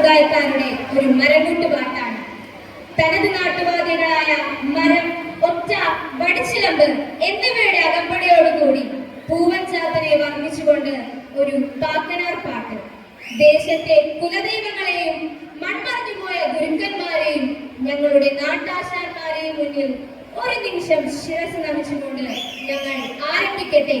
സമുദായക്കാരുടെ ഒരു മരമുട്ട് പാട്ടാണ് തനത് നാട്ടുവാദികളായ മരം ഒറ്റ വടിച്ചിലമ്പ് എന്നിവയുടെ അകമ്പടിയോടുകൂടി പൂവൻ ചാത്തനെ വർണിച്ചുകൊണ്ട് ഒരു പാക്കനാർ പാട്ട്. ദേശത്തെ കുലദൈവങ്ങളെയും മൺമറഞ്ഞുപോയ ഗുരുക്കന്മാരെയും ഞങ്ങളുടെ നാട്ടാശാന്മാരെയും മുന്നിൽ ഒരു നിമിഷം ശിരസ് നമിച്ചുകൊണ്ട് ഞങ്ങൾ ആരംഭിക്കട്ടെ.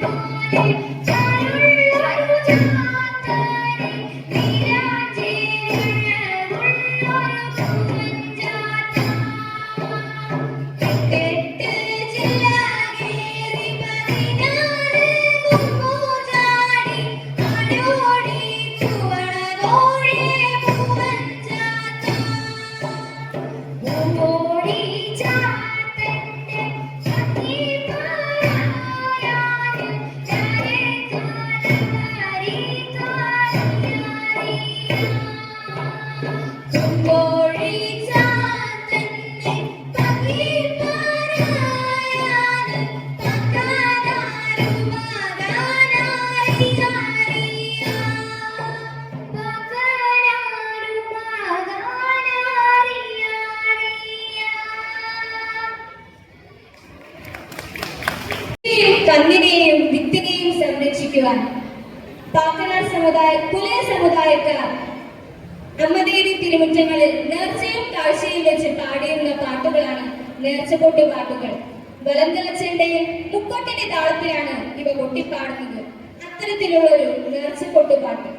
Música സമുദായ പുലയ സമുദായക്കാർ അമ്മദേവി തിരുമുറ്റങ്ങളിൽ നേർച്ചയും കാഴ്ചയും വെച്ച് പാടിയിരുന്ന പാട്ടുകളാണ് നേർച്ചപൊട്ടി പാട്ടുകൾ. വലന്തലച്ചെണ്ടയിൽ മുക്കോട്ടിന്റെ താളത്തിലാണ് ഇവ കൊട്ടിപ്പാടുന്നത് അത്തരത്തിലുള്ള ഒരു നേർച്ചപ്പൊട്ട് പാട്ട്.